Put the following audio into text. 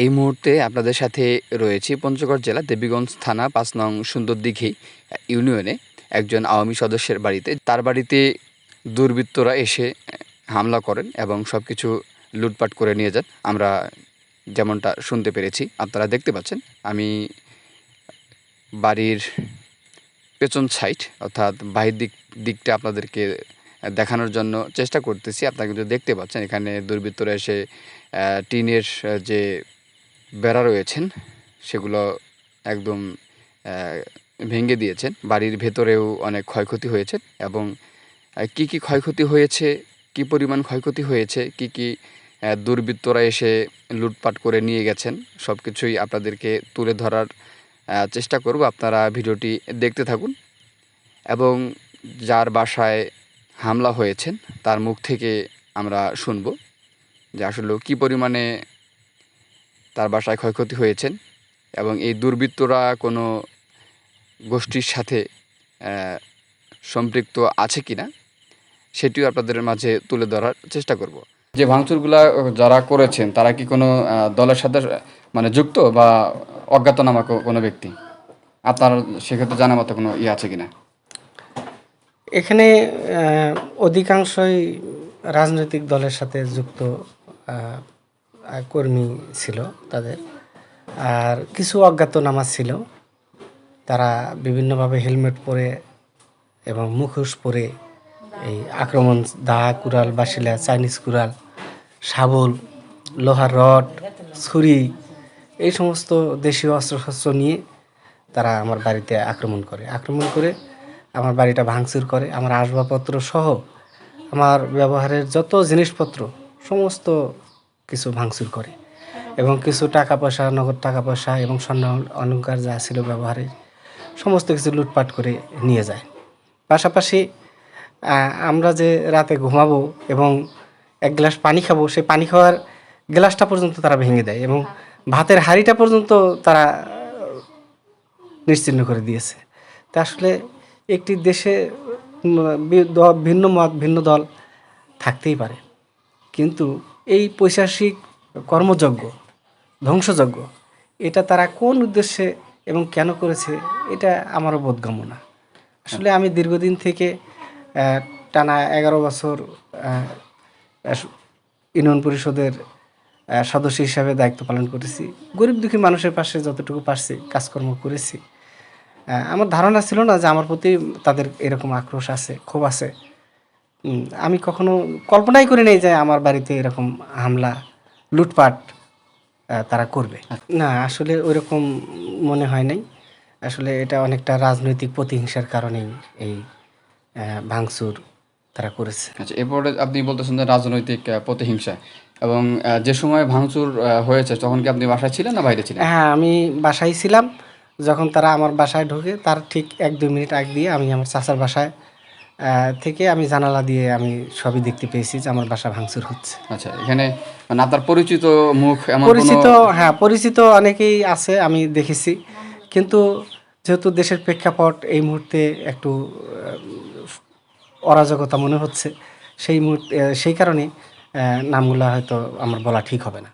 এই মুহূর্তে আপনাদের সাথে রয়েছি পঞ্চগড় জেলা দেবীগঞ্জ থানা পাঁচ নং সুন্দরদিঘি ইউনিয়নে একজন আওয়ামী সদস্যের বাড়িতে। তার বাড়িতে দুর্বৃত্তরা এসে হামলা করেন এবং সব কিছু লুটপাট করে নিয়ে যান। আমরা যেমনটা শুনতে পেরেছি, আপনারা দেখতে পাচ্ছেন, আমি বাড়ির পেছন সাইড অর্থাৎ বাহির দিক, দিকটা আপনাদেরকে দেখানোর জন্য চেষ্টা করতেছি। আপনারা কিন্তু দেখতে পাচ্ছেন, এখানে দুর্বৃত্তরা এসে টিনের যে বেড়া রয়েছেন, সেগুলো একদম ভেঙে দিয়েছেন। বাড়ির ভেতরেও অনেক ক্ষয়ক্ষতি হয়েছে এবং কি কি ক্ষয়ক্ষতি হয়েছে, কি পরিমাণ ক্ষয়ক্ষতি হয়েছে, কি কি দুর্বৃত্তরা এসে লুটপাট করে নিয়ে গেছেন সব কিছুই আপনাদেরকে তুলে ধরার চেষ্টা করব। আপনারা ভিডিওটি দেখতে থাকুন এবং যার বাসায় হামলা হয়েছেন তার মুখ থেকে আমরা শুনব যে আসলে কী পরিমাণে তার বাসায় ক্ষয়ক্ষতি হয়েছেন এবং এই দুর্বৃত্তরা কোনো গোষ্ঠীর সাথে সম্পৃক্ত আছে কিনা সেটিও আপনাদের মাঝে তুলে ধরার চেষ্টা করব। যে ভাঙচুরগুলা যারা করেছেন, তারা কি কোনো দলের সাথে মানে যুক্ত বা অজ্ঞাতনামা কো- কোনো ব্যক্তি? আপনার সেক্ষেত্রে জানা মতো কোনো ইয়ে আছে কিনা? এখানে অধিকাংশই রাজনৈতিক দলের সাথে যুক্ত কর্মী ছিল তাদের। আর কিছু অজ্ঞাতনামা ছিল। তারা বিভিন্নভাবে হেলমেট পরে এবং মুখোশ পরে এই আক্রমণ দা কুড়াল, বাসিলা, চাইনিজ কুড়াল, শাবল, লোহার রড, ছুরি, এই সমস্ত দেশীয় অস্ত্রশস্ত্র নিয়ে তারা আমার বাড়িতে আক্রমণ করে। আক্রমণ করে আমার বাড়িটা ভাঙচুর করে। আমার আসবাবপত্র সহ আমার ব্যবহারের যত জিনিসপত্র, সমস্ত কিছু ভাঙচুর করে। এবং কিছু টাকা পয়সা নগদ টাকা পয়সা এবং স্বর্ণ অলঙ্কার যা ছিল ব্যবহারে সমস্ত কিছু লুটপাট করে নিয়ে যায়। পাশাপাশি আমরা যে রাতে ঘুমাবো এবং এক গ্লাস পানি খাব, সেই পানি খাওয়ার গ্লাসটা পর্যন্ত তারা ভেঙে দেয় এবং ভাতের হাঁড়িটা পর্যন্ত তারা নিশ্চিহ্ন করে দিয়েছে। তা আসলে একটি দেশে ভিন্ন মত, ভিন্ন দল থাকতেই পারে। কিন্তু এই পৈশাসিক কর্মযজ্ঞ, ধ্বংসযজ্ঞ, এটা তারা কোন উদ্দেশ্যে এবং কেন করেছে, এটা আমারও বোধগম্য না আসলে আমি দীর্ঘদিন থেকে টানা এগারো বছর ইউনিয়ন পরিষদের সদস্য হিসাবে দায়িত্ব পালন করেছি। গরিব দুঃখী মানুষের পাশে যতটুকু পারছি, কাজকর্ম করেছি। আমার ধারণা ছিল না যে আমার প্রতি তাদের এরকম আক্রোশ আছে, ক্ষোভ আছে। আমি কখনো কল্পনাই করি নাই যে আমার বাড়িতে এরকম হামলা লুটপাট তারা করবে। না আসলে ওইরকম মনে হয় নাই। আসলে এটা অনেকটা রাজনৈতিক প্রতিহিংসার কারণেই এই ভাঙচুর তারা করেছে। আচ্ছা এরপরে আপনি বলতেছেন যে রাজনৈতিক প্রতিহিংসা এবং যে সময় ভাঙচুর হয়েছে তখন কি আপনি বাসায় ছিলেন না বাইরে ছিলেন? হ্যাঁ আমি বাসায় ছিলাম। যখন তারা আমার বাসায় ঢোকে তার ঠিক এক দুই মিনিট আগ দিয়ে আমি আমার চাচার বাসায় থেকে আমি জানালা দিয়ে আমি সবই দেখতে পেয়েছি যে আমার বাসা ভাঙচুর হচ্ছে। আচ্ছা এখানে মানে আপনার পরিচিত মুখ এমন পরিচিত হ্যাঁ পরিচিত অনেকেই আছে আমি দেখেছি। কিন্তু যেহেতু দেশের প্রেক্ষাপট এই মুহূর্তে একটু অরাজকতা মনে হচ্ছে সেই মুহূর্তে সেই কারণে নামগুলো হয়তো আমার বলা ঠিক হবে না।